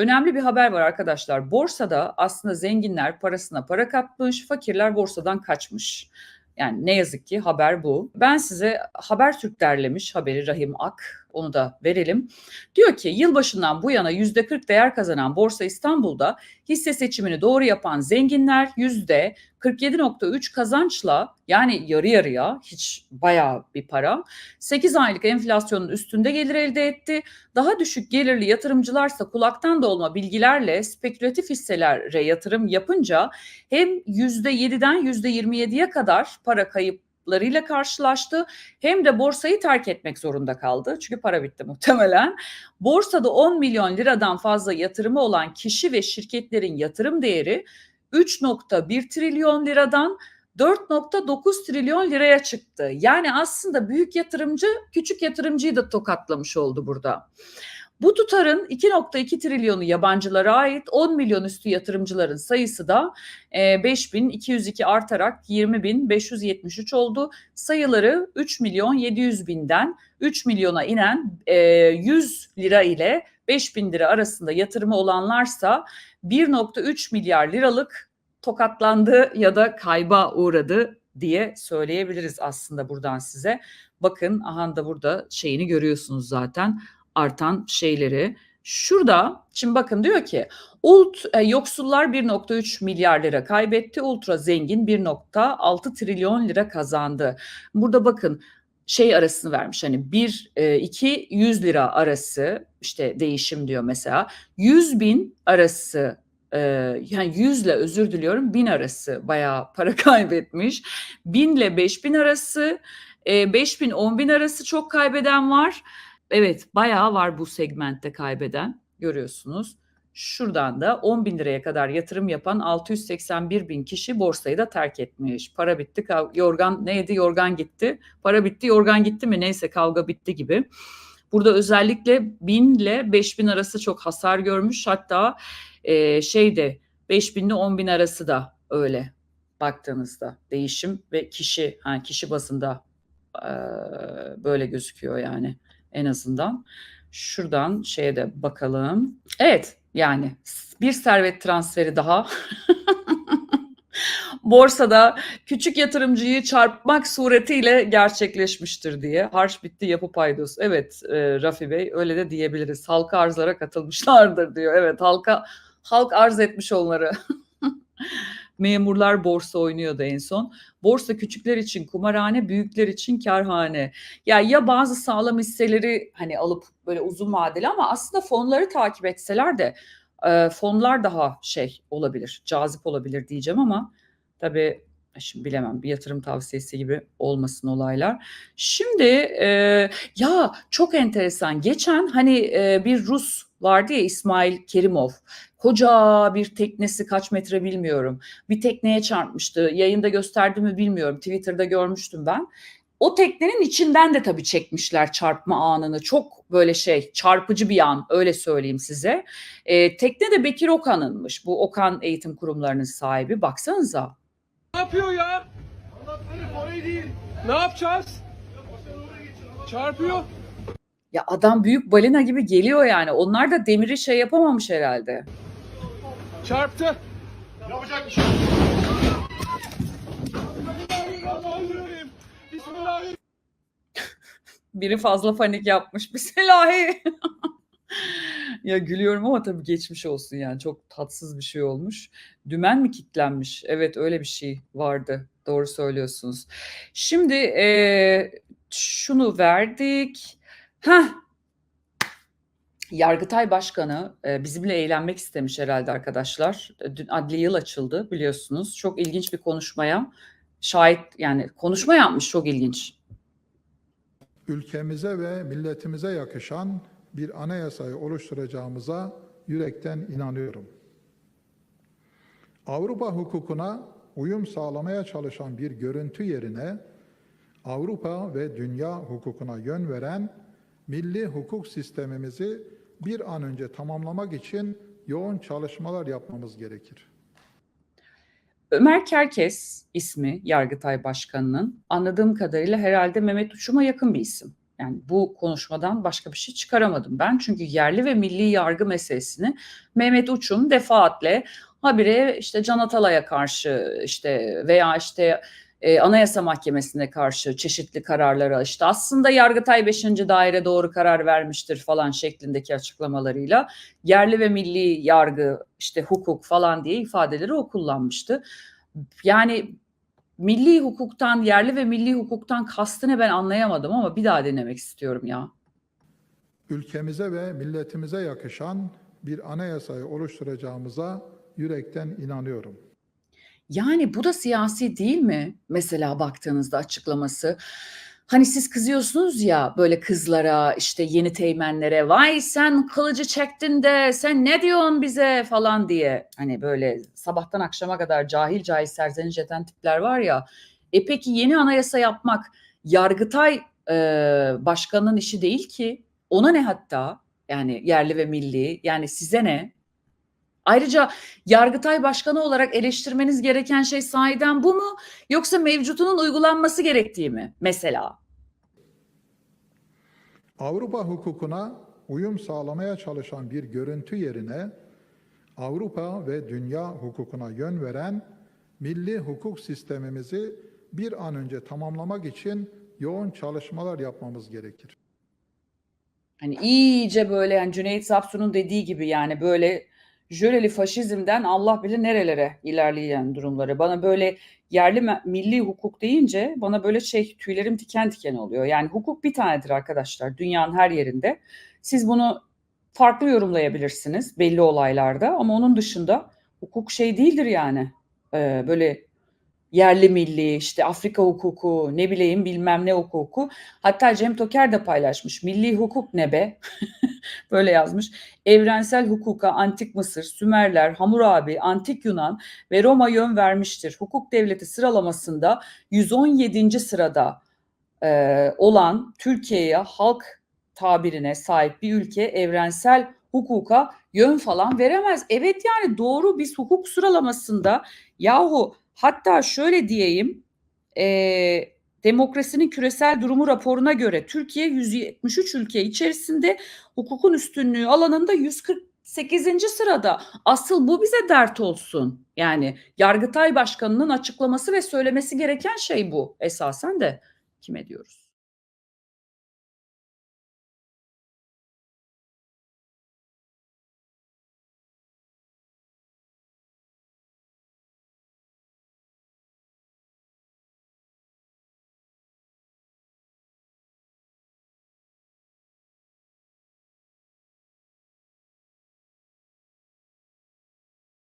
önemli bir haber var arkadaşlar. Borsada aslında zenginler parasına para katmış, fakirler borsadan kaçmış. Yani ne yazık ki haber bu. Ben size Habertürk derlemiş haberi Rahim Ak. Onu da verelim. Diyor ki yılbaşından bu yana %40 değer kazanan Borsa İstanbul'da hisse seçimini doğru yapan zenginler %47.3 kazançla yani yarı yarıya hiç bayağı bir para 8 aylık enflasyonun üstünde gelir elde etti. Daha düşük gelirli yatırımcılarsa kulaktan dolma bilgilerle spekülatif hisselere yatırım yapınca hem %7'den %27'ye kadar para kayıplarıyla karşılaştı hem de borsayı terk etmek zorunda kaldı. Çünkü para bitti muhtemelen. Borsada 10 milyon liradan fazla yatırımı olan kişi ve şirketlerin yatırım değeri 3.1 trilyon liradan 4.9 trilyon liraya çıktı. Yani aslında büyük yatırımcı küçük yatırımcıyı da tokatlamış oldu burada. Bu tutarın 2.2 trilyonu yabancılara ait 10 milyon üstü yatırımcıların sayısı da e, 5202 artarak 20573 oldu. Sayıları 3 milyon 700 binden 3 milyona inen e, 100 lira ile 5000 lira arasında yatırımı olanlarsa 1.3 milyar liralık tokatlandı ya da kayba uğradı diye söyleyebiliriz aslında buradan size. Bakın aha da burada şeyini görüyorsunuz zaten artan şeyleri. Şurada şimdi bakın diyor ki ult e, yoksullar 1.3 milyar lira kaybetti. Ultra zengin 1.6 trilyon lira kazandı. Burada bakın şey arasını vermiş hani 1 2 100 lira arası işte değişim diyor mesela 100 bin arası e, yani 100 ile özür diliyorum 1000 arası bayağı para kaybetmiş 1000 ile 5000 arası e, 5000 10000 arası çok kaybeden var Evet bayağı var bu segmentte kaybeden görüyorsunuz. Şuradan da 10 bin liraya kadar yatırım yapan 681 bin kişi borsayı da terk etmiş. Para bitti, yorgan neydi yorgan gitti. Para bitti, yorgan gitti mi neyse kavga bitti gibi. Burada özellikle 1000 ile 5000 arası çok hasar görmüş. Hatta e, şeyde 5000 ile 10 bin arası da öyle baktığınızda değişim ve kişi ha, kişi bazında e, böyle gözüküyor yani en azından. Şuradan şeye de bakalım. Evet yani bir servet transferi daha. Borsada küçük yatırımcıyı çarpmak suretiyle gerçekleşmiştir diye. Harç bitti yapı paydosu. Evet e, Rafi Bey öyle de diyebiliriz. Halka arzlara katılmışlardır diyor. Evet halka halk arz etmiş onları. Memurlar borsa oynuyordu en son. Borsa küçükler için kumarhane, büyükler için karhane. Ya ya bazı sağlam hisseleri hani alıp böyle uzun vadeli ama aslında fonları takip etseler de e, fonlar daha şey olabilir, cazip olabilir diyeceğim ama tabii şimdi bilemem bir yatırım tavsiyesi gibi olmasın olaylar. Şimdi e, ya çok enteresan geçen hani e, bir Rus vardı ya İsmail Kerimov. Koca bir teknesi kaç metre bilmiyorum. Bir tekneye çarpmıştı. Yayında gösterdi mi bilmiyorum. Twitter'da görmüştüm ben. O teknenin içinden de tabii çekmişler çarpma anını. Çok böyle şey çarpıcı bir an öyle söyleyeyim size. E, tekne de Bekir Okan'ınmış. Bu Okan eğitim kurumlarının sahibi. Baksanıza. Ne yapıyor ya? Ne yapacağız? Çarpıyor. Ya adam büyük balina gibi geliyor yani. Onlar da demiri şey yapamamış herhalde. Çarptı. Yapacak bir şey yok. Biri fazla panik yapmış. Bismillahi. ya gülüyorum ama tabii geçmiş olsun yani. Çok tatsız bir şey olmuş. Dümen mi kitlenmiş? Evet öyle bir şey vardı. Doğru söylüyorsunuz. Şimdi e, şunu verdik. Heh, Yargıtay Başkanı e, bizimle eğlenmek istemiş herhalde arkadaşlar. E, Dün adli yıl açıldı biliyorsunuz. Çok ilginç bir konuşmaya şahit yani konuşma yapmış çok ilginç. ülkemize ve milletimize yakışan bir anayasayı oluşturacağımıza yürekten inanıyorum. Avrupa hukukuna uyum sağlamaya çalışan bir görüntü yerine Avrupa ve dünya hukukuna yön veren milli hukuk sistemimizi bir an önce tamamlamak için yoğun çalışmalar yapmamız gerekir. Ömer Kerkes ismi Yargıtay Başkanı'nın anladığım kadarıyla herhalde Mehmet Uçum'a yakın bir isim. Yani bu konuşmadan başka bir şey çıkaramadım ben. Çünkü yerli ve milli yargı meselesini Mehmet Uç'un defaatle habire işte Can Atalay'a karşı işte veya işte e, Anayasa Mahkemesi'ne karşı çeşitli kararlara işte aslında Yargıtay 5. daire doğru karar vermiştir falan şeklindeki açıklamalarıyla yerli ve milli yargı işte hukuk falan diye ifadeleri o kullanmıştı. Yani milli hukuktan, yerli ve milli hukuktan kastını ben anlayamadım ama bir daha denemek istiyorum ya. ülkemize ve milletimize yakışan bir anayasayı oluşturacağımıza yürekten inanıyorum. Yani bu da siyasi değil mi? Mesela baktığınızda açıklaması. Hani siz kızıyorsunuz ya böyle kızlara işte yeni teğmenlere vay sen kılıcı çektin de sen ne diyorsun bize falan diye. Hani böyle sabahtan akşama kadar cahil cahil serzeniş eden tipler var ya. E peki yeni anayasa yapmak Yargıtay e, başkanının işi değil ki. Ona ne hatta yani yerli ve milli yani size ne? Ayrıca Yargıtay Başkanı olarak eleştirmeniz gereken şey sahiden bu mu? Yoksa mevcutunun uygulanması gerektiği mi mesela? Avrupa hukukuna uyum sağlamaya çalışan bir görüntü yerine Avrupa ve dünya hukukuna yön veren milli hukuk sistemimizi bir an önce tamamlamak için yoğun çalışmalar yapmamız gerekir. Hani iyice böyle yani Cüneyt Zapsun'un dediği gibi yani böyle jöleli faşizmden Allah bilir nerelere ilerleyen durumları. Bana böyle yerli milli hukuk deyince bana böyle şey tüylerim diken diken oluyor. Yani hukuk bir tanedir arkadaşlar dünyanın her yerinde. Siz bunu farklı yorumlayabilirsiniz belli olaylarda ama onun dışında hukuk şey değildir yani. Ee, böyle yerli milli işte Afrika hukuku ne bileyim bilmem ne hukuku. Hatta Cem Toker de paylaşmış. Milli hukuk ne be? Böyle yazmış. Evrensel hukuka antik Mısır, Sümerler, Hammurabi, antik Yunan ve Roma yön vermiştir. Hukuk devleti sıralamasında 117. sırada e, olan Türkiye'ye halk tabirine sahip bir ülke evrensel hukuka yön falan veremez. Evet yani doğru biz hukuk sıralamasında yahu hatta şöyle diyeyim e, demokrasinin küresel durumu raporuna göre Türkiye 173 ülke içerisinde hukukun üstünlüğü alanında 148. sırada. Asıl bu bize dert olsun. Yani Yargıtay Başkanı'nın açıklaması ve söylemesi gereken şey bu esasen de kime diyoruz?